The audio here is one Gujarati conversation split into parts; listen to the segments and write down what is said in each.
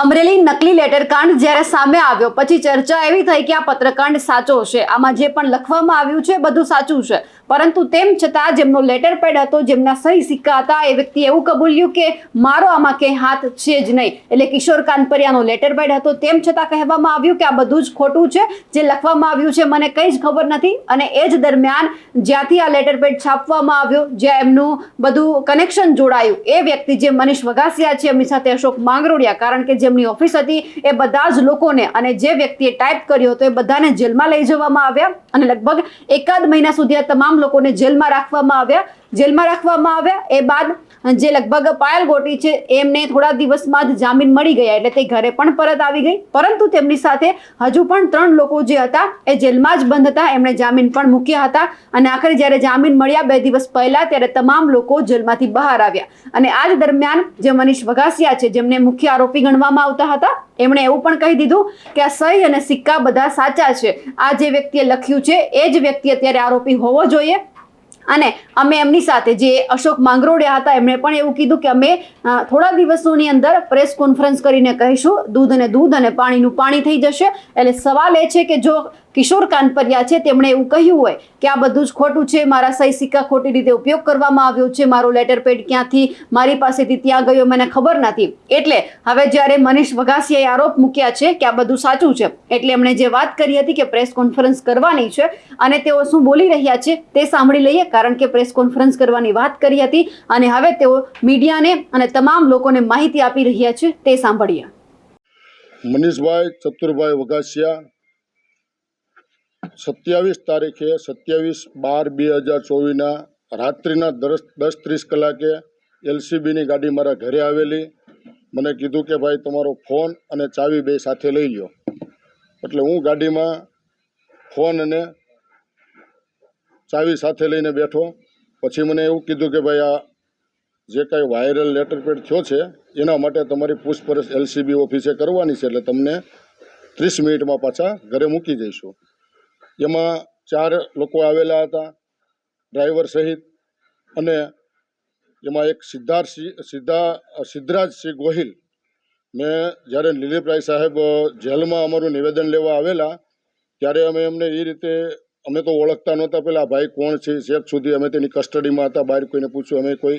અમરેલી નકલી લેટરકાંડ જ્યારે સામે આવ્યો, પછી ચર્ચા એવી થઈ કે આ પત્રકાંડ સાચો છે આમાં જે પણ લખવામાં આવ્યું છે બધું સાચું છે. પરંતુ તેમ છતાં જેમનો લેટર પેડ હતો, જેમના સહી સિક્કા હતા, એ વ્યક્તિ એવું કબૂલ્યું કે મારો આમાં ક્યાંય હાથ છે જ નહીં. એટલે કિશોર કાનપરિયાનો લેટર પેડ હતો. તેમ છતાં કહેવામાં આવ્યું કે આ બધું જ ખોટું છે. જે લખવામાં આવ્યું છે મને કંઈ જ ખબર નથી. અને એ જ દરમિયાન જ્યાંથી આ લેટર પેડ છાપવામાં આવ્યો, જ્યાં એમનું બધું કનેક્શન જોડાયું. એ વ્યક્તિ જે મનીષ વઘાસિયા છે, એમની સાથે અશોક માંગરોડિયા. કારણ કે જેમની ઓફિસ હતી, એ બધા જ લોકોને અને જે વ્યક્તિએ ટાઈપ કર્યો હતો, એ બધાને જેલમાં લઈ જવામાં આવ્યા અને લગભગ એકાદ મહિના સુધી આ તમામ લોકોને જેલમાં રાખવામાં આવ્યા. જેલમાં રાખવામાં આવ્યા. એ બાદ જે લગભગ પાયલ ગોટી છે, એમને થોડા દિવસમાં જ જામીન મળી ગયા એટલે તે ઘરે પણ પરત આવી ગઈ. પરંતુ તેમની સાથે હજુ પણ ત્રણ લોકો જે હતા, એ જેલમાં જ બંધ હતા. એમણે જામીન પણ મૂક્યા હતા. અને આખરે જ્યારે જામીન મળ્યા બે દિવસ પહેલા, ત્યારે તમામ લોકો જેલમાંથી બહાર આવ્યા. અને આ જ દરમિયાન જે મનીષ વઘાસિયા છે, જેમને મુખ્ય આરોપી ગણવામાં આવતા હતા, એમણે એવું પણ કહી દીધું કે આ સહી અને સિક્કા બધા સાચા છે. આ જે વ્યક્તિએ લખ્યું છે, એ જ વ્યક્તિ અત્યારે આરોપી હોવો જોઈએ. અને અમે એમની સાથે જે અશોક માંગરોડિયા હતા, એમણે પણ એવું કીધું કે અમે થોડા દિવસોની અંદર પ્રેસ કોન્ફરન્સ કરીને કહીશું, દૂધ અને દૂધ અને પાણીનું પાણી થઈ જશે. એટલે સવાલ એ છે કે જો કિશોર કાનપરિયા છે, તેમણે એવું કહ્યું હોય કે આ બધું જ ખોટું છે, મારા સહી સિક્કા ખોટી રીતે ઉપયોગ કરવામાં આવ્યો છે, મારો લેટર પેડ ક્યાંથી, મારી પાસેથી ત્યાં ગયો મને ખબર નથી. એટલે હવે જ્યારે મનીષ વઘાસિયાએ આરોપ મૂક્યા છે કે આ બધું સાચું છે, એટલે એમણે જે વાત કરી હતી કે પ્રેસ કોન્ફરન્સ કરવાની છે, અને તેઓ શું બોલી રહ્યા છે તે સાંભળી લઈએ, કારણ કે પ્રેસ કોન્ફરન્સ કરવાની વાત કરી હતી, અને હવે તેઓ મીડિયાને અને તમામ લોકોને માહિતી આપી રહ્યા છે, તે સાંભળીએ. મનીષભાઈ, ચતુરભાઈ વઘાસિયા સત્યાવીસ તારીખે સત્યાવીસ બાર બે હજાર ચોવીસના રાત્રિના દસ દસ ત્રીસ કલાકે એલસીબીની ગાડી મારા ઘરે આવેલી. મને કીધું કે ભાઈ તમારો ફોન અને ચાવી બે સાથે લઈ લો એટલે હું ગાડીમાં ફોન અને ચાવી સાથે લઈને બેઠો. પછી મને એવું કીધું કે ભાઈ આ જે કાંઈ વાયરલ લેટરપેડ થયો છે, એના માટે તમારી પૂછપરછ એલસીબી ઓફિસે કરવાની છે, એટલે તમને ત્રીસ મિનિટમાં પાછા ઘરે મૂકી જઈશું. એમાં ચાર લોકો આવેલા હતા, ડ્રાઈવર સહિત અને એમાં એક સિદ્ધાર્થ સિદ્ધા સિદ્ધરાજસિંહ ગોહિલ. મેં જ્યારે લીલીપરાય સાહેબ જેલમાં અમારું નિવેદન લેવા આવેલા, ત્યારે અમે એમને એ રીતે, અમે તો ઓળખતા નહોતા આ ભાઈ કોણ છે સેફ સુધી અમે તેની કસ્ટડીમાં હતા, બહાર કોઈને પૂછ્યું, અમે કોઈ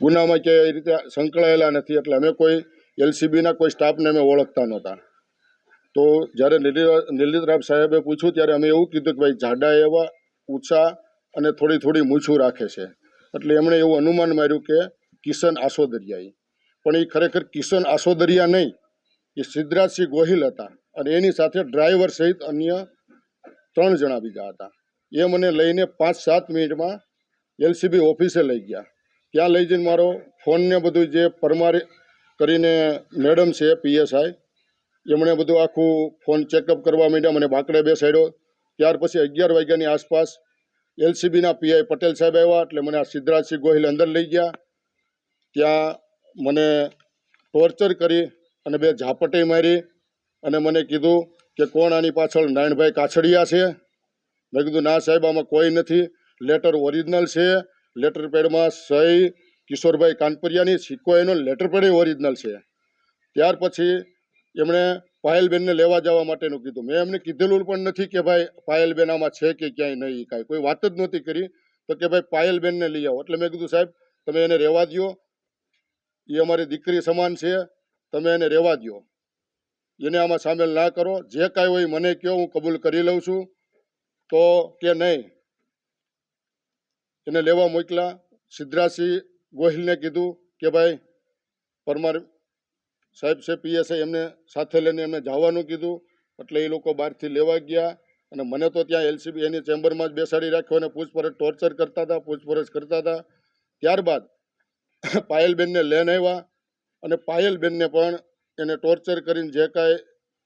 ગુનામાં કે એ રીતે સંકળાયેલા નથી, એટલે અમે કોઈ એલસીબીના કોઈ સ્ટાફને અમે ઓળખતા નહોતા. તો જ્યારે નિલિતરાબ સાહેબે પૂછ્યું ત્યારે અમે એવું કીધું કે ભાઈ જાડા એવા ઊંચા અને થોડી થોડી મૂછું રાખે છે. એટલે એમણે એવું અનુમાન માર્યું કે કિશન આસોદરિયાઈ. પણ એ ખરેખર કિશન આસોદરિયા નહીં, એ સિદ્ધરાજસિંહ ગોહિલ હતા અને એની સાથે ડ્રાઈવર સહિત અન્ય ત્રણ જણા બીજા હતા. એ મને લઈને પાંચ સાત મિનિટમાં એલસીબી ઓફિસે લઈ ગયા. ત્યાં લઈ જઈને મારો ફોનને બધું જે પરમારી કરીને મેડમ છે પીએસઆઈ એમણે બધું આખું ફોન ચેકઅપ કરવા માંડ્યા, મને બાકડે બેસાડ્યો. ત્યાર પછી અગિયાર વાગ્યાની આસપાસ એલસીબીના પીઆઈ પટેલ સાહેબ આવ્યા, એટલે મને આ સિદ્ધરાજસિંહ ગોહિલ અંદર લઈ ગયા. ત્યાં મને ટોર્ચર કરી અને બે ઝાપટી મારી અને મને કીધું કે કોણ આની પાછળ નારાયણભાઈ કાછડિયા છે? મેં કીધું, ના સાહેબ, આમાં કોઈ નથી. લેટર ઓરિજિનલ છે. લેટર પેડમાં સહી કિશોરભાઈ કાનપરિયાની સિક્કો એનો લેટર પેડ ઓરિજિનલ છે. ત્યાર પછી એમણે પાયલબેનને લેવા જવા માટેનું કીધું. મેં એમને કીધેલું પણ નથી કે ભાઈ પાયલબેન આમાં છે કે ક્યાંય નહીં, કાંઈ. કોઈ વાત જ નહોતી કરી. તો કે ભાઈ પાયલબેનને લઈ આવો. એટલે મેં કીધું, સાહેબ, તમે એને રહેવા દો એ અમારી દીકરી સમાન છે. તમે એને રહેવા દો એને આમાં સામેલ ના કરો. જે કાંઈ હોય મને કહો હું કબૂલ કરી લઉં છું. તો કે નહીં. એને લેવા મોકલા. સિદ્ધરાજસિંહ ગોહિલને કીધું કે ભાઈ, પરમાર સાહેબ છે પીએસઆઈ એમને સાથે લઈને એમને જવાનું કીધું. એટલે એ લોકો બહારથી લેવા ગયા. અને મને તો ત્યાં એલસીબી એની ચેમ્બરમાં જ બેસાડી રાખ્યો અને પૂછપરછ ટોર્ચર કરતા હતા, પૂછપરછ કરતા હતા. ત્યારબાદ પાયલબેનને લઈને આવ્યા. અને પાયલબેનને પણ એને ટોર્ચર કરીને જે કાંઈ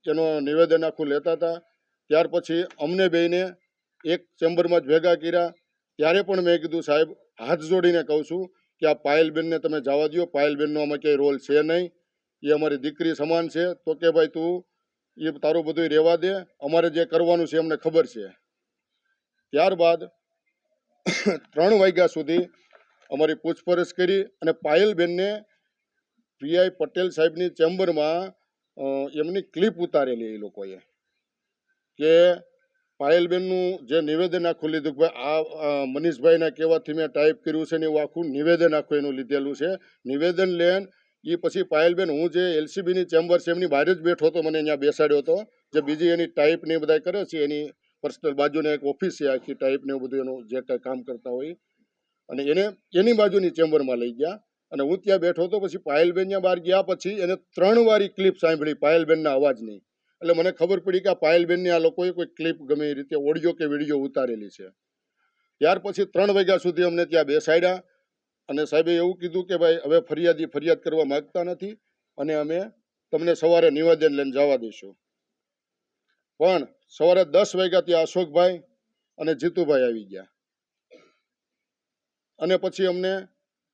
એનો નિવેદન આખું લેતા હતા. ત્યાર પછી અમને બેને એક ચેમ્બરમાં જ ભેગા કર્યા. ત્યારે પણ મેં કીધું, સાહેબ, હાથ જોડીને કહું છું કે આ પાયલબેનને તમે જવા દો પાયલબેનનો આમાં ક્યાંય રોલ છે નહીં. એ અમારી દીકરી સમાન છે, તો કે ભાઈ તું એ તારું બધું રહેવા દે, અમારે જે કરવાનું છે અમને ખબર છે. ત્યારબાદ ત્રણ વાગ્યા સુધી અમારી પૂછપરછ કરી અને પાયલબેનને પીઆઈ પટેલ સાહેબની ચેમ્બરમાં એમની ક્લિપ ઉતારેલી એ લોકોએ કે પાયલબેનનું જે નિવેદન આખું લીધું કે આ મનીષભાઈના કહેવાથી મેં ટાઈપ કર્યું છે ને એવું આખું નિવેદન આખું એનું લીધેલું છે. નિવેદન લેન એ પછી પાયલબેન, હું જે એલસીબીની ચેમ્બર છે એમની બહાર જ બેઠો હતો, મને અહીંયા બેસાડ્યો હતો. જે બીજી એની ટાઈપ ને બધા કરે છે, એની પર્સનલ બાજુને એક ઓફિસ છે આખી ટાઈપ ને બધું એનું જે કાંઈ કામ કરતા હોય અને એને, એની બાજુની ચેમ્બરમાં લઈ ગયા. અને હું ત્યાં બેઠો હતો, પછી પાયલબેન ત્યાં બહાર ગયા પછી એને ત્રણ વારી ક્લિપ સાંભળી, પાયલબેનના અવાજની. એટલે મને ખબર પડી કે આ પાયલબેનની આ લોકોએ કોઈ ક્લિપ ગમે એ રીતે ઓડિયો કે વીડિયો ઉતારેલી છે. ત્યાર પછી ત્રણ વાગ્યા સુધી અમને ત્યાં બેસાડ્યા. અને સાહેબે એવું કીધું કે ભાઈ, હવે ફરિયાદી ફરિયાદ કરવા માગતા નથી અને અમે તમને સવારે નિવેદન લઈને જવા દઈશું. પણ સવારે દસ વાગ્યાથી અશોકભાઈ અને જીતુભાઈ આવી ગયા. અને પછી અમને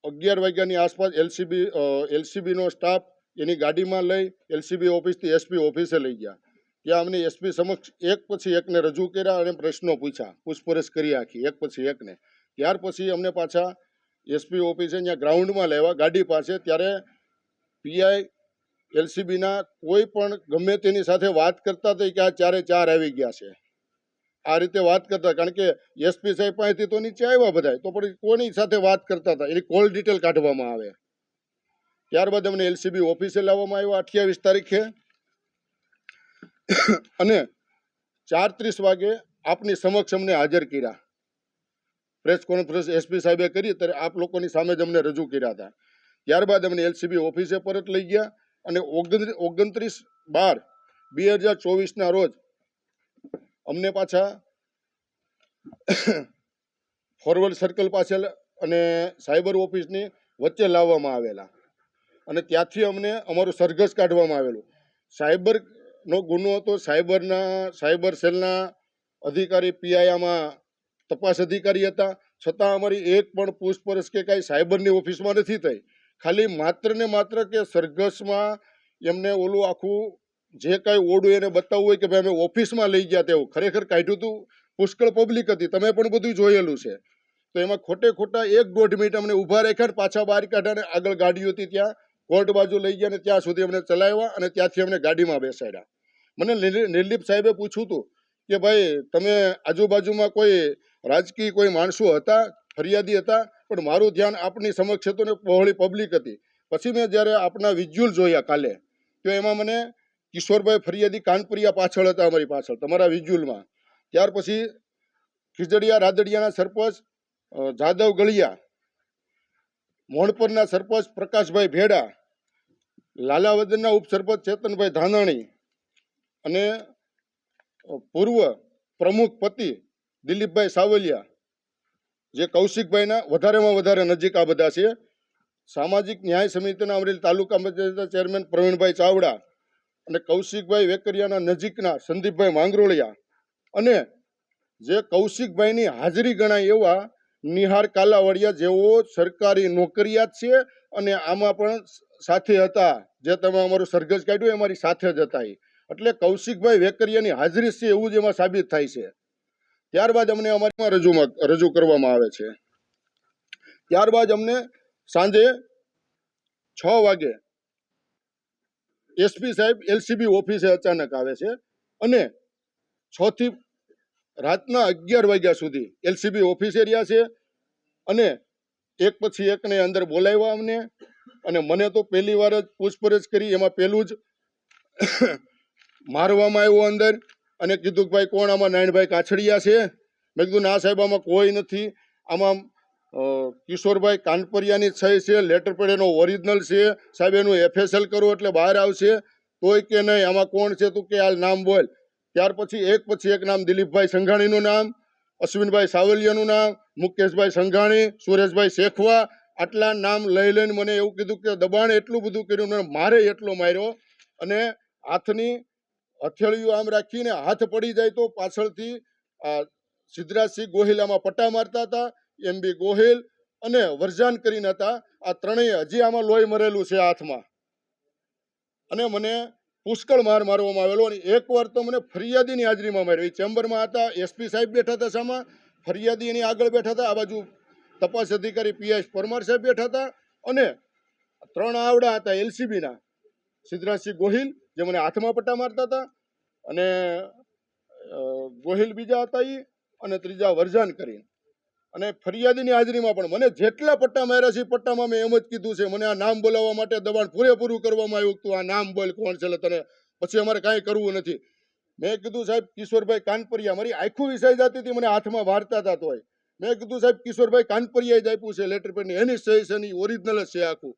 અગિયાર વાગ્યાની આસપાસ એલસીબી એલસીબીનો સ્ટાફ એની ગાડીમાં લઈ એલસીબી ઓફિસથી એસપી ઓફિસે લઈ ગયા. ત્યાં અમને એસપી સમક્ષ એક પછી એકને રજૂ કર્યા અને પ્રશ્નો પૂછ્યા, પૂછપરછ કરી આખી, એક પછી એકને. ત્યાર પછી અમને પાછા એસપી ઓફિસે ત્યાં ગ્રાઉન્ડમાં લેવા ગાડી પાસે ત્યારે પીઆઈ એલસીબીના કોઈ પણ ગમે તેની સાથે વાત કરતા હતા કે આ ચારે ચાર આવી ગયા છે. આ રીતે વાત કરતા, કારણ કે એસપી સાહેબ પાસેથી તો નીચે આવ્યા બધા તો પણ કોની સાથે વાત કરતા હતા? એની કોલ ડિટેલ કાઢવામાં આવે. ત્યારબાદ અમને એલસીબી ઓફિસે લાવવામાં આવ્યો અઠ્યાવીસ તારીખે. અને ચાર ત્રીસ વાગે આપની સમક્ષ અમને હાજર કર્યા. પ્રેસ કોન્ફરન્સ એસપી સાહેબે કરી ત્યારે આપ લોકોની સામે જ અમને રજૂ કર્યા હતા. ત્યારબાદ અમને એલસીબી ઓફિસે પરત લઈ ગયા અને ઓગણ ઓગણત્રીસ બાર બે હજાર ચોવીસના રોજ અમને પાછા ફોરવર્ડ સર્કલ પાસે અને સાયબર ઓફિસની વચ્ચે લાવવામાં આવેલા. અને ત્યાંથી અમને અમારું સરઘસ કાઢવામાં આવેલું. સાયબરનો ગુનો હતો. સાયબરના સાયબર સેલના અધિકારી પીઆઈ આમાં તપાસ અધિકારી હતા. છતાં અમારી એક પણ પૂછપરછ કે કાંઈ સાયબરની ઓફિસમાં નથી થઈ. ખાલી માત્ર ને માત્ર કે સરઘસમાં એમને ઓલું આખું જે કાંઈ ઓડું એને બતાવવું હોય કે ભાઈ અમે ઓફિસમાં લઈ ગયા તેવું ખરેખર કાઢ્યું હતું પુષ્કળ પબ્લિક હતી. તમે પણ બધું જોયેલું છે. તો એમાં ખોટે ખોટા એક દોઢ મિનિટ અમને ઊભા રાખ્યા પાછા બહાર કાઢ્યા અને આગળ ગાડીઓ હતી ત્યાં. કોર્ટ બાજુ લઈ ગયા અને ત્યાં સુધી અમને ચલાવ્યા અને ત્યાંથી અમને ગાડીમાં બેસાડ્યા. મને નિર્- નિર્લિપ સાહેબે પૂછ્યું હતું કે ભાઈ તમે આજુબાજુમાં કોઈ રાજકીય કોઈ માણસો હતા, ફરિયાદી હતા, પણ મારું ધ્યાન આપની સમક્ષ હતું ને પહોળી પબ્લિક હતી. પછી મેં જ્યારે આપના વિઝ્યુઅલ જોયા કાલે, તો એમાં મને કિશોરભાઈ ફરિયાદી કાનપુરિયા પાછળ હતા અમારી પાછળ, તમારા વિઝ્યુઅલમાં ત્યાર પછી ખીજડીયા રાદડિયાના સરપંચ જાદવ ગળિયા, મોણપરના સરપંચ પ્રકાશભાઈ ભેડા, લાલાવદનના ઉપસરપંચ ચેતનભાઈ ધાનાણી અને પૂર્વ પ્રમુખ પતિ દિલીપભાઈ સાવલિયા, જે કૌશિકભાઈના વધારેમાં વધારે નજીક આ બધા છે. સામાજિક ન્યાય સમિતિના અમરેલી તાલુકા પંચાયતના ચેરમેન પ્રવીણભાઈ ચાવડા અને કૌશિકભાઈ વેકરિયાના નજીકના સંદીપભાઈ માંગરોળિયા અને જે કૌશિકભાઈની હાજરી ગણાય એવા નિહાર કાલાવડિયા જેઓ સરકારી નોકરિયાત છે અને આમાં પણ સાથે હતા. જે તમે અમારું સરઘસ કાઢ્યું, એ અમારી સાથે જ હતા એટલે કૌશિકભાઈ વેકરિયાની હાજરી છે એવું જ એમાં સાબિત થાય છે. ત્યારબાદ અમને અમારીમાં રજૂમાં રજૂ કરવામાં આવે છે. ત્યારબાદ અમને સાંજે છ વાગે એસપી સાહેબ એલસીબી ઓફિસે અચાનક આવે છે અને છ થી રાતના અગિયાર વાગ્યા સુધી એલસીબી ઓફિસે રહ્યા છે અને એક પછી એકને અંદર બોલાવ્યા અમને અને મને તો પહેલી વાર જ પૂછપરછ કરી, એમાં પહેલું જ મારવામાં આવ્યો અંદર. અને કીધું કે ભાઈ કોણ આમાં નારાયણભાઈ કાછડિયા છે? મેં કીધું, ના સાહેબ, આમાં કોઈ નથી. આમાં કિશોરભાઈ કાનપરિયાની સહી છે, લેટર પેડ એનો ઓરિજિનલ છે. સાહેબ, એનું એફએસએલ કરો એટલે બહાર આવશે. તોય કે નહીં, આમાં કોણ છે તું કે હાલ નામ બોલ. ત્યાર પછી, એક પછી એક નામ, દિલીપભાઈ સંઘાણીનું નામ, અશ્વિનભાઈ સાવલિયાનું નામ, મુકેશભાઈ સંઘાણી, સુરેશભાઈ શેખવા, આટલા નામ લઈ લઈને મને એવું કીધું કે દબાણ એટલું બધું કર્યું મને મારે એટલો માર્યો. અને હાથની હથેળીઓ આમ રાખીને હાથ પડી જાય તો પાછળથી આ સિદ્ધરાજસિંહ ગોહિલામાં પટ્ટા મારતા હતા, એમ બી ગોહિલ અને વરજાન કરીને હતા. આ ત્રણેય હજી આમાં લોહી મરેલું છે હાથમાં. અને મને પુષ્કળ માર મારવામાં આવેલો અને એકવાર તો મને ફરિયાદીની હાજરીમાં માર્યો. એ ચેમ્બરમાં હતા, એસપી સાહેબ બેઠા હતા સામા ફરિયાદી એની આગળ બેઠા હતા. આ બાજુ તપાસ અધિકારી પીએસ પરમાર સાહેબ બેઠા હતા. અને ત્રણ આવડા હતા એલસીબીના. સિદ્ધરાજસિંહ ગોહિલ જે મને હાથમાં પટ્ટા મારતા હતા અને ગોહિલ બીજા હતા એ અને ત્રીજા વરજાન કરીને. અને ફરિયાદીની હાજરીમાં પણ મને જેટલા પટ્ટા માર્યા છે પટ્ટામાં મેં એમ જ કીધું છે, મને આ નામ બોલાવવા માટે દબાણ પૂરેપૂરું કરવામાં આવ્યું હતું. આ નામ બોલ કોણ છે તને? પછી અમારે કાંઈ કરવું નથી. મેં કીધું, સાહેબ, કિશોરભાઈ કાનપરિયા મારી આખું વિષય જતી હતી, મને હાથમાં વારતા હતા તોય. મેં કીધું, સાહેબ, કિશોરભાઈ કાનપરિયાએ જ આપ્યું છે લેટર પેડની. એની સહી છે ની ઓરિજિનલ જ છે આખું.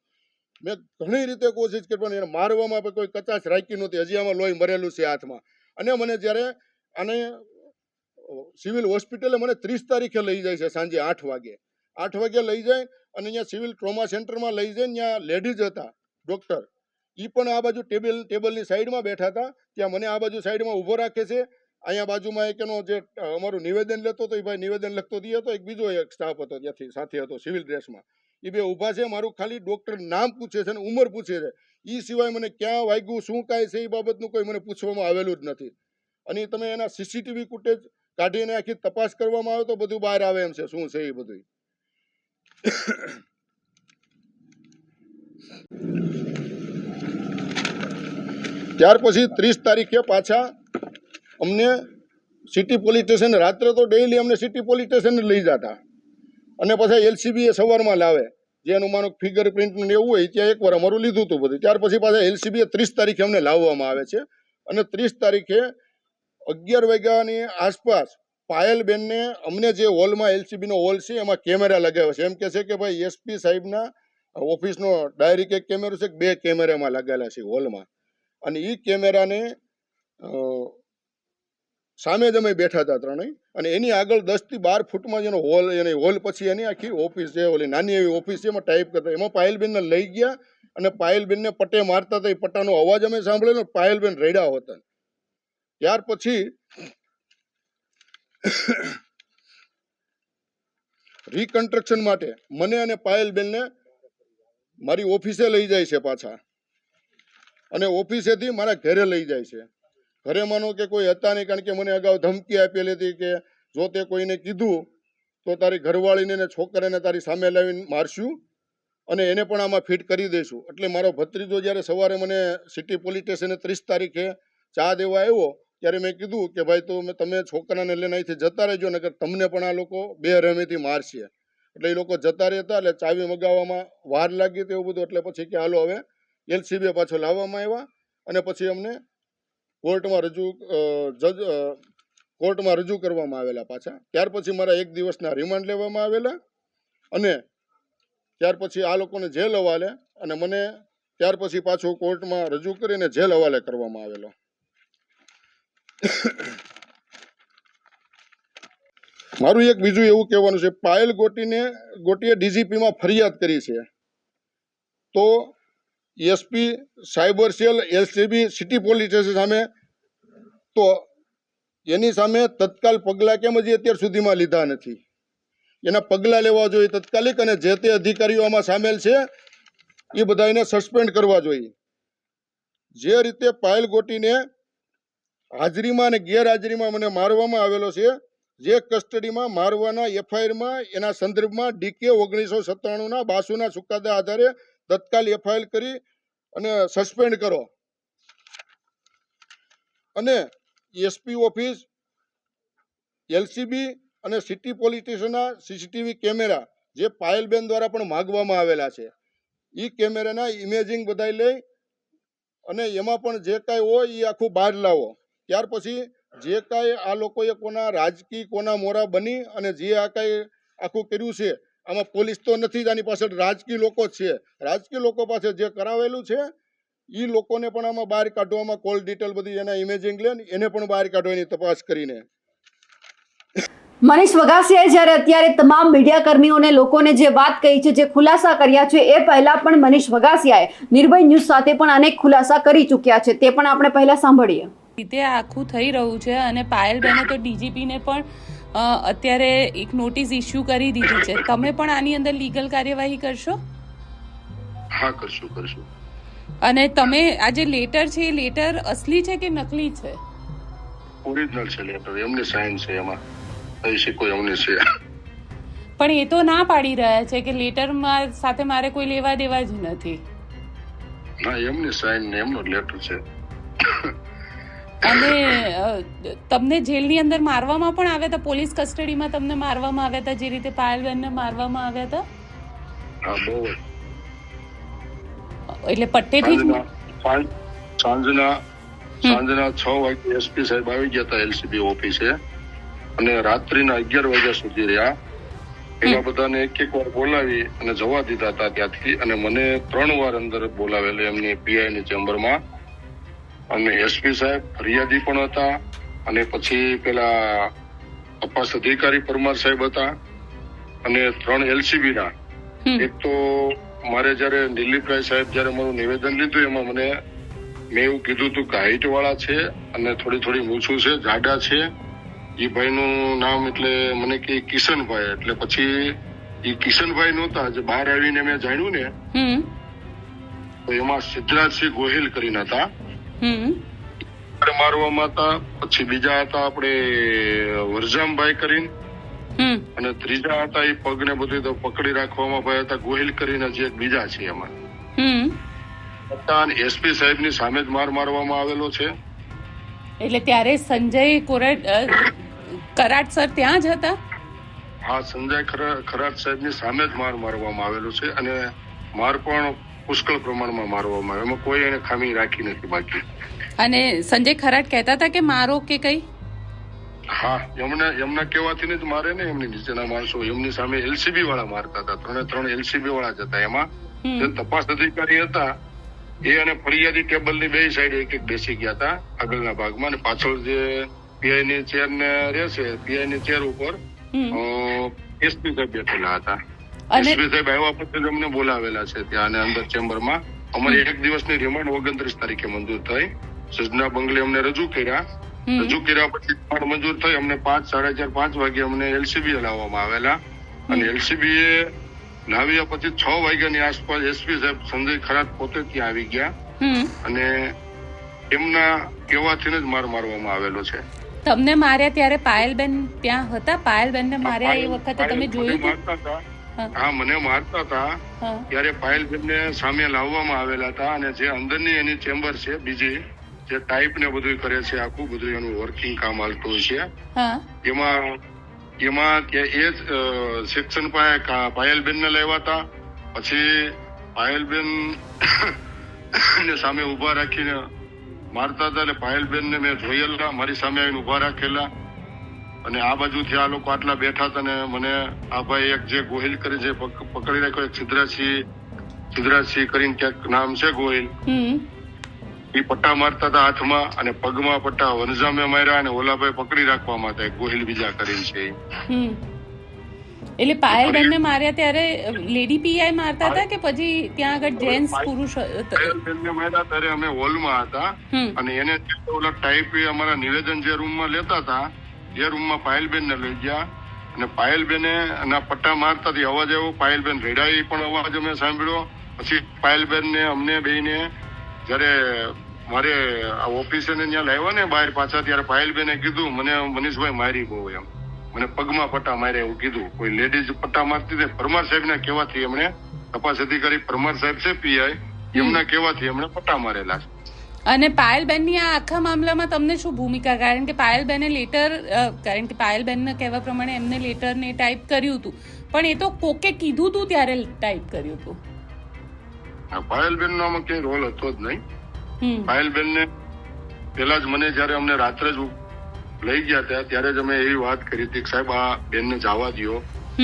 મેં ઘણી રીતે કોશિશ કરી, પણ એને મારવામાં કોઈ કચાશ રાખી નહોતી. હજી આમાં લોહી મરેલું છે હાથમાં. અને મને જ્યારે આને સિવિલ હોસ્પિટલે મને ત્રીસ તારીખે લઈ જાય છે, સાંજે આઠ વાગે. આઠ વાગે લઈ જાય અને અહીંયા સિવિલ ટ્રોમા સેન્ટરમાં લઈ જાય, ત્યાં લેડીઝ હતા, ડૉક્ટર. એ પણ આ બાજુ ટેબલ, ટેબલની સાઈડમાં બેઠા હતા. ત્યાં મને આ બાજુ સાઈડમાં ઊભો રાખે છે. અહીંયા બાજુમાં એક એનો જે અમારું નિવેદન લેતો હતો, એ ભાઈ નિવેદન લખતો હતો એક બીજો એક સ્ટાફ હતો, ત્યાંથી સાથે હતો, સિવિલ ડ્રેસમાં. એ બે ઊભા છે, મારું ખાલી ડૉક્ટર નામ પૂછે છે અને ઉંમર પૂછે છે. એ સિવાય મને ક્યાં વાગ્યું, શું કાંઈ છે, એ બાબતનું કોઈ મને પૂછવામાં આવેલું જ નથી. અને તમે એના સીસીટીવી ફૂટેજ કાઢીને આખી તપાસ કરવામાં આવે તો બધું બહાર આવે એમ છે, શું છે એ બધું ત્યાર પછી ત્રીસ તારીખે પાછા અમને સિટી પોલીસ સ્ટેશન રાત્રે તો ડેઈલી અમને સિટી પોલીસ સ્ટેશન લઈ જતા. અને પછી એલસીબી એ સવારમાં લાવે. જે એનું ફિંગર પ્રિન્ટ ને એવું હોય ત્યાં એકવાર અમારું લીધું હતું બધું. ત્યાર પછી પાછા એલસીબી ત્રીસ તારીખે અમને લાવવામાં આવે છે. અને ત્રીસ તારીખે અગિયાર વાગ્યાની આસપાસ પાયલબેનને અમને જે હોલમાં એલસીબીનો હોલ છે, એમાં કેમેરા લગાવ્યા છે. એમ કે છે કે ભાઈ એસપી સાહેબના ઓફિસનો ડાયરેક્ટ એક કેમેરો છે બે કેમેરામાં લગાવેલા છે હોલમાં. અને એ કેમેરાને સામે જ અમે બેઠા હતા ત્રણેય. અને એની આગળ દસથી બાર ફૂટમાં જેનો હોલ, એની હોલ પછી એની આખી ઓફિસ છે, ઓલી નાની એવી ઓફિસ છે, એમાં ટાઈપ કરતા એમાં પાયલબેનને લઈ ગયા અને પાયલબેનને પટ્ટે મારતા હતા. એ પટ્ટાનો અવાજ અમે સાંભળેલો પાયલબેન રેડ્યા હતા. ત્યાર પછી રિકન્સ્ટ્રક્શન માટે મને અને પાયલબેનને મારી ઓફિસે લઈ જાય છે પાછા. અને ઓફિસેથી મારા ઘરે લઈ જાય છે. ઘરે માનો કે કોઈ હતા નહીં કારણ કે મને અગાઉ ધમકી આપેલી હતી કે જો તે કોઈને કીધું, તો તારી ઘરવાળીને ને છોકરાને તારી સામે લાવીને મારશું અને એને પણ આમાં ફિટ કરી દઈશું. એટલે મારો ભત્રીજો જ્યારે સવારે મને સિટી પોલીસ સ્ટેશને ત્રીસ તારીખે ચા દેવા આવ્યો, ત્યારે મેં કીધું કે ભાઈ તો તમે છોકરાને લઈને અહીંથી જતા રહેજો, નકર તમને પણ આ લોકો બે રમેથી મારશે. એટલે એ લોકો જતા રહેતા, એટલે ચાવી મગાવવામાં વાર લાગી તેવું બધું. એટલે પછી કે હાલો હવે એલસીબી પાછો લાવવામાં આવ્યા અને પછી અમને કોર્ટમાં રજૂ જજ કોર્ટમાં રજૂ કરવામાં આવેલા પાછા. ત્યાર પછી મારા એક દિવસના રિમાન્ડ લેવામાં આવેલા અને ત્યાર પછી આ લોકોને જેલ હવાલે અને મને ત્યાર પછી પાછો કોર્ટમાં રજૂ કરીને જેલ હવાલે કરવામાં આવેલો. મારું એક બીજું એવું કહેવાનું છે, પાયલ ગોટીને, ગોટીએ ડીજીપીમાં ફરિયાદ કરી છે. તો SP, cyber cell, LCB, city police station સામે. તો એની સામે તત્કાલ પગલાં કેમ હજી અત્યાર સુધીમાં લીધા નથી? એના પગલાં લેવા જોઈએ તત્કાલિક અને જે તે અધિકારીઓ આમાં સામેલ છે, એ બધાને સસ્પેન્ડ કરવા જોઈએ. જે રીતે પાયલ ગોટીને હાજરીમાં અને ગેરહાજરીમાં મને મારવામાં આવેલો છે, જે કસ્ટડીમાં મારવાના એફઆઈઆરમાં, એના સંદર્ભમાં ડીકે ઓગણીસો સત્તાણુંના બાસુના ચુકાદા આધારે તત્કાલ એફઆઈઆર કરી અને સસ્પેન્ડ કરો. અને એસપી ઓફિસ એલસીબી અને સિટી પોલીસના સીસીટીવી કેમેરા જે પાયલબેન દ્વારા પણ માગવામાં આવેલા છે. એ કેમેરાના ઇમેજિંગ બધાય લઈ અને એમાં પણ જે કાંઈ હોય એ આખું બહાર લાવો. ત્યાર પછી જે કાંઈ આ લોકોએ કોના રાજકીય કોના મોરા બની અને જે આ કાંઈ આખું કર્યું છે આમાં પોલીસ તો નથી જ આની પાછળ રાજકીય લોકો છે. રાજકીય લોકો પાસે જે કરાવેલું છે એ લોકોને પણ આમાં બહાર કાઢવામાં કોલ ડિટેલ બધી એના ઇમેજિંગ લે એને પણ બહાર કાઢવાની તપાસ કરીને. મનીષ વગાસિયાએ જ્યારે અત્યારે તમામ મીડિયા કર્મીઓને લોકોને જે વાત કહી છે જે ખુલાસા કર્યા છે એ પહેલા પણ મનીષ વગાસિયાએ નિર્ભય ન્યૂઝ સાથે પણ અનેક ખુલાસા કરી ચૂક્યા છે. તે પણ આપણે પહેલા સાંભળીએ. રીતે આખું થઈ રહ્યું છે અને પાયલબેને તો ડીજીપીને પણ અત્યારે એક નોટિસ ઇસ્યુ કરી દીધી છે. તમે પણ આની અંદર લીગલ કાર્યવાહી કરશો? હા કરશું કરશું. અને તમે આ જે લેટર છે એ લેટર અસલી છે કે નકલી છે? ઓરિજિનલ છે લેટર એમને સાઇન છે એમાં. અહીં કોઈ એમની છે. પણ એ તો ના પાડી રહ્યા છે કે લેટરમાં સાથે મારે કોઈ લેવા દેવા જ નથી. ના એમની સાઇન ને એમનો લેટર છે. અને તમને જેલની અંદર મારવામાં પણ આવ્યા હતા? પોલીસ કસ્ટડીમાં તમને મારવામાં આવ્યા હતા? જે રીતે પાયલબેનને મારવામાં આવ્યા હતા. એટલે પટ્ટેથી જ સાંજના સાંજના છ વાગે એસપી સાહેબ આવી ગયા હતા એલસીબી ઓફિસે. અને રાત્રિના અગિયાર વાગ્યા સુધી રહ્યા. એવા બધાને એક એક વાર બોલાવી અને જવા દીધા હતા ત્યાંથી. અને મને ત્રણ વાર અંદર બોલાવેલું એમની પીઆઈ ની ચેમ્બરમાં. અને એસપી સાહેબ ફરિયાદી પણ હતા અને પછી પેલા તપાસ અધિકારી પરમાર સાહેબ હતા અને ત્રણ એલસીબી ના. એક તો મારે જયારે દિલીપભાઈ સાહેબ જયારે મારું નિવેદન લીધું એમાં મને મેં એવું કીધું હતું કે હાઈટ વાળા છે અને થોડી થોડી મૂછું છે જાડા છે. એ ભાઈનું નામ એટલે મને કે કિશનભાઈ એટલે પછી એ કિશનભાઈ નહોતા જે બહાર આવીને મેં જાણ્યું ને તો એમાં સિદ્ધરાજસિંહ ગોહિલ કરીને હતા. ત્યારે મારવામાં હતા પછી બીજા હતા આપણે વરજામભાઈ કરીને. અને ત્રીજા હતા એ પગને બધું તો પકડી રાખવામાં ભાઈ હતા ગોહિલ કરીને જે બીજા છે એમાં. એસપી એસપી સાહેબની સામે જ માર મારવામાં આવેલો છે. એટલે ત્યારે સંજય કોરટ કરાટ સર ત્યાં જ હતા? હા સંજય ખરાટ ખરાટ સાહેબની સામે જ માર મારવામાં આવેલો છે અને માર પણ પુષ્કળ પ્રમાણમાં મારવામાં આવ્યો એમાં કોઈ એને ખામી રાખી નથી બાકી. અને સંજય ખરાટ કહેતા હતા કે મારો કે કઈ? હા એમને એમના કહેવાથી જ મારે ને એમની નીચેના માણસો. એમની સામે એલસીબી વાળા મારતા હતા. ત્રણે ત્રણ એલસીબી વાળા જ હતા એમાં. જે તપાસ અધિકારી હતા એ અને ફરિયાદી ટેબલની બે સાઈડ એક એક બેસી ગયા હતા આગળના ભાગમાં. અને પાછળ જે પીઆઈ ની ચેર ને રહેશે પીઆઈ ની ચેર ઉપર એસપી સાહેબ બેઠેલા હતા. અને સાહેબ આવ્યા પછી અમને બોલાવેલા છે ત્યાં અંદર ચેમ્બરમાં. અમારી એક દિવસની રિમાન્ડ ઓગણત્રીસ તારીખે મંજૂર થઈ. સજના બંગલે અમને રજૂ કર્યા. રજૂ કર્યા પછી રિમાન્ડ મંજૂર થઈ. અમને પાંચ સાડા ચાર પાંચ વાગે અમને એલસીબી લાવવામાં આવેલા. અને એલસીબી એ લાવ્યા પછી છ વાગ્યાની આસપાસ એસપી સાહેબ સંજય ખરાત પોતે ત્યાં આવી ગયા. અને એમના કહેવાથી જ માર મારવામાં આવેલો છે. તમને માર્યા ત્યારે પાયલબેન ત્યાં હતા? પાયલબેનને માર્યા એ વખતે તમે જોયું. હા. મને મારતા હતા ત્યારે પાયલબેન ને સામે લાવવામાં આવેલા હતા અને જે અંદરની એની ચેમ્બર છે બીજી જે ટાઈપ ને બધું કરે છે આખું બધું એનું વર્કિંગ કામ હાલતું છે. એમાં એમાં કે એ સેક્શન પાયલબેન ને લેવા હતા. પછી પાયલબેન ને સામે ઊભા રાખીને મારતા હતા એટલે પાયલબેનને મેં જોયેલા મારી સામે આવીને ઊભા રાખેલા. અને આ બાજુથી આ લોકો આટલા બેઠા હતા ને મને આ ભાઈ એક જે ગોહિલ કરી છે પકડી રાખ્યો એક છિદ્રાસિંહ છિદ્રાસિંહ કરીને ક્યાંક નામ છે ગોહિલ. એ પટ્ટા મારતા હતા હાથમાં અને પગમાં પટ્ટા વનજામે માર્યા અને ઓલાભાઈ પકડી રાખવામાં હતા ગોહિલ બીજા કરીને છે. એટલે પાયલ પાયલબેનને માર્યા ત્યારે લેડી પીઆઈ મારતા હતા કે પછી ત્યાં આગળ જેન્ટ્સ પુરુષ? માર્યા ત્યારે અમે હોલમાં હતા અને એને ઓલા ટાઈપ અમારા નિવેદન જે રૂમમાં લેતા હતા એ રૂમમાં પાયલબેનને લઈ ગયા. અને પાયલબેને એના પટ્ટા મારતાથી અવાજ આવ્યો, પાયલબેન રેડાઈ પણ અવાજ અમે સાંભળ્યો. પછી પાયલબેનને, અમને બેને જ્યારે મારે આ ઓફિસે ને ત્યાં લાવ્યા ને બહાર પાછા, ત્યારે પાયલબેને કીધું, મને મનીષભાઈ મારી બહુ એમ. મને પગમાં પટ્ટા માર્યા એવું કીધું. કોઈ લેડીઝ પટ્ટા મારતી હતી? પરમાર સાહેબના કહેવાથી એમણે તપાસ અધિકારી પરમાર સાહેબ છે પીઆઈ એમના કહેવાથી એમણે પટ્ટા મારેલા છે. અને પાયલબેનની આ આખા મામલામાં તમને શું ભૂમિકા? કારણ કે પાયલબેને લેટર કારણ કે પાયલબેનના કહેવા પ્રમાણે એમને લેટરને ટાઈપ કર્યું હતું. પણ એ તો કોકે કીધું હતું ત્યારે ટાઈપ કર્યું હતું. આ પાયલબેન નો આમાં ક્યાંય રોલ હતો જ નહીં. પાયલબેન ને પેલા જ મને જયારે અમને રાત્રે જ લઈ ગયા હતા ત્યારે જ અમે એવી વાત કરી હતી કે સાહેબ આ બેન ને જવા દો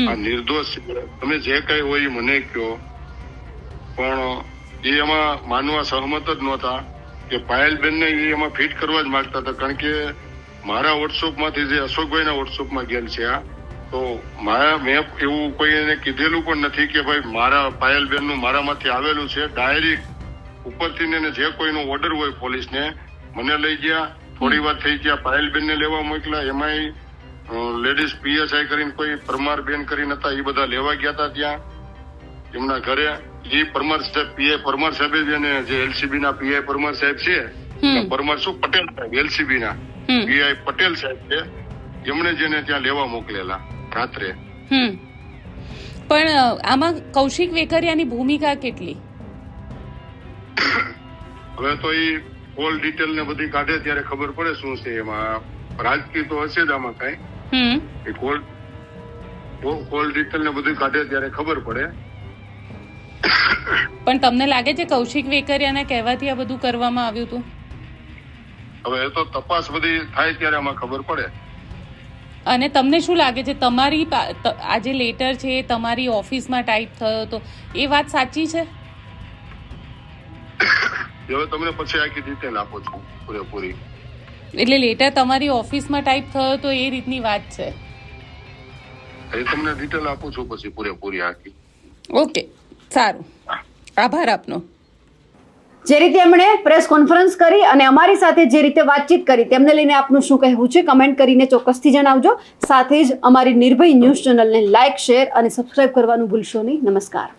આ નિર્દોષ છે. તમે જે કઈ હોય એ મને કયો પણ એ એમાં માનવા સહમત જ નહોતા. કે પાયલબેનને એ એમાં ફિટ કરવા જ માંગતા હતા. કારણ કે મારા વોટ્સઅપમાંથી જે અશોકભાઈના ના માં ગયેલ છે આ, તો મારા, મેં એવું કોઈ એને કીધેલું પણ નથી કે ભાઈ મારા પાયલબેનનું મારામાંથી આવેલું છે. ડાયરેક્ટ ઉપરથી ને જે કોઈનો ઓર્ડર હોય પોલીસને, મને લઈ ગયા. થોડી વાર થઈ ગયા. પાયલબેનને લેવા મોકલા એમાંય લેડીઝ પીએસઆઈ કરીને કોઈ પરમાર બેન કરીને હતા એ બધા લેવા ગયા હતા ત્યાં, એમના ઘરે. એ પરમાર સાહેબ પીએ પરમાર સાહેબે જ એને જે એલસીબી ના પીઆઈ પરમાર સાહેબ છે પરમાર શું? પટેલ સાહેબ એલસીબી ના. પીઆઈ પટેલ સાહેબ છે એમણે જેને ત્યાં લેવા મોકલેલા રાત્રે. પણ આમાં કૌશિક વેકરિયાની ભૂમિકા કેટલી? હવે તો એ કોલ ડિટેલ ને બધી કાઢે ત્યારે ખબર પડે શું છે એમાં. રાજકીય તો હશે જ આમાં કઈ. કોલ કોલ ડિટેલ ને બધું કાઢે ત્યારે ખબર પડે. પણ તમને લાગે છે કૌશિક વેકરિયાને કહેવાથી આ બધું કરવામાં આવ્યું હતું? હવે એ તો તપાસ બધી થાય ત્યારે આમાં ખબર પડે. અને તમને શું લાગે છે તમારી આ જે લેટર છે એ તમારી ઓફિસમાં ટાઈપ થયો તો એ વાત સાચી છે? હવે તમને પછી આખી ડિટેલ આપો છું પૂરેપૂરી. એટલે લેટર તમારી ઓફિસમાં ટાઈપ થયો તો એ રીતની વાત છે. એ તમને ડિટેલ આપું છું પછી પૂરેપૂરી આખી. ઓકે. સારું. આભાર આપનો. જે રીતે એમણે પ્રેસ કોન્ફરન્સ કરી અને અમારી સાથે જે રીતે વાતચીત કરી, તેમને લઈને આપનું શું કહેવું છે કમેન્ટ કરીને ચોક્કસથી જણાવજો. સાથે જ અમારી નિર્ભય ન્યૂઝ ચેનલને લાઇક શેર અને સબસ્ક્રાઇબ કરવાનું ભૂલશો નહીં. નમસ્કાર.